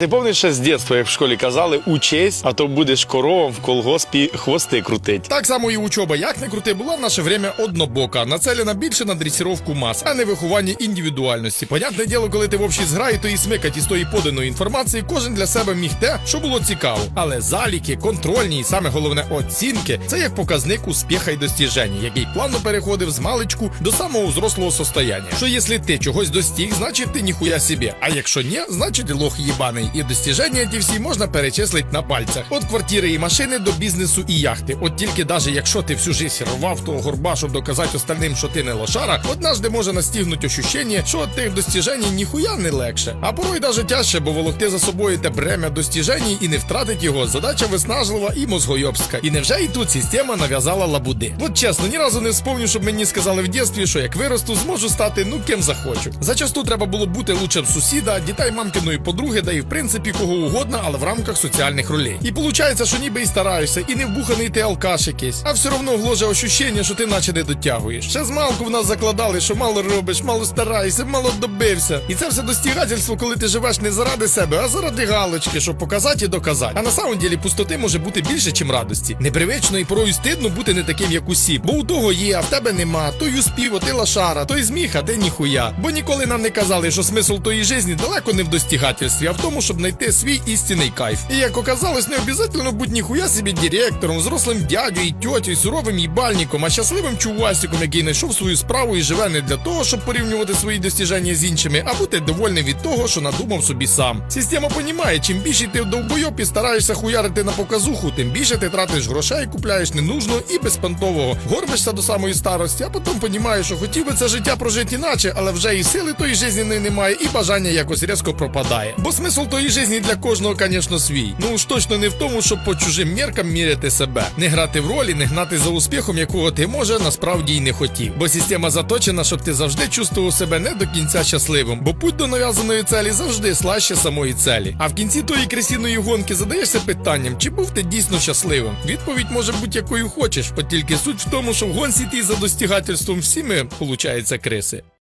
Ти пам'ятаєш з дитинства, як в школі казали, учись, а то будеш коровом в колгоспі хвости крутить. Так само і учоба, як не крути, була в наше время однобока, нацелена більше на дресіровку мас, а не виховання індивідуальності. Понятне діло, коли ти в общій зграї, то і смикать із тої поданої інформації, кожен для себе міг те, що було цікаво. Але заліки, контрольні і саме головне оцінки це як показник успіха і достіження, який плавно переходив з маличку до самого взрослого состояння. Що якщо ти чогось достиг, значить ти ніхуя собі. А якщо ні, значить лох їбаний. І достіження ті всі можна перечислити на пальцях. От квартири і машини до бізнесу і яхти. От тільки даже якщо ти всю жизнь рвав того горба, щоб доказати остальним, що ти не лошара, однажды може настигнути ощущення, що от тих достіжень ніхуя не легше. А порой даже тяжче, бо волокти за собою те бремя достіжень і не втратить його. Задача виснажлива і мозгойобська. І невже і тут система нав'язала лабуди? От чесно, ні разу не вспомню, щоб мені сказали в дєстві, що як виросту, зможу стати ну ким захочу. Зачасту треба було бути лучшим сусіда, дітей мамкиної подруги, да і в принципі кого угодно, але в рамках соціальних ролей. І виходить, що ніби і стараєшся, і не вбуханий ти алкаш якийсь, а все одно гложе ощущення, що ти наче не дотягуєш. Ще з малку в нас закладали, що мало робиш, мало стараєшся, мало добився. І це все достігательство, коли ти живеш не заради себе, а заради галочки, щоб показати і доказати. А на самом ділі пустоти може бути більше, чим радості. Непривично і порою стидно бути не таким, як усі. Бо у того є, а в тебе нема. Той успів, а ти лошара, той зміг, а ти ніхуя. Бо ніколи нам не казали, що смисл тої житті далеко не в достігательстві, а в тому, щоб знайти свій істинний кайф. І як оказалось, не обов'язково бути ніхуя собі директором, взрослим дядю і тьотю, і суровим їбальником, а щасливим чувасиком, який знайшов свою справу і живе не для того, щоб порівнювати свої достіження з іншими, а бути довольним від того, що надумав собі сам. Система понімає, чим більше ти довбойоб і стараєшся хуярити на показуху, тим більше ти тратиш грошей, купляєш ненужного і безпонтового. Горбишся до самої старості, а потім понімаєш, що хотів би це життя прожити іначе, але вже і сили тої жизненної немає, і бажання якось різко пропадає. Бо смисл тої житті для кожного, звісно, свій. Ну уж точно не в тому, щоб по чужим міркам міряти себе, не грати в ролі, не гнати за успіхом, якого ти може насправді й не хотів. Бо система заточена, щоб ти завжди чувствував себе не до кінця щасливим, бо путь до нав'язаної целі завжди слаще самої целі. А в кінці тої кресіної гонки задаєшся питанням, чи був ти дійсно щасливим? Відповідь може бути якою хочеш, от тільки суть в тому, що в гонці тій за достігательством всі получається, криси.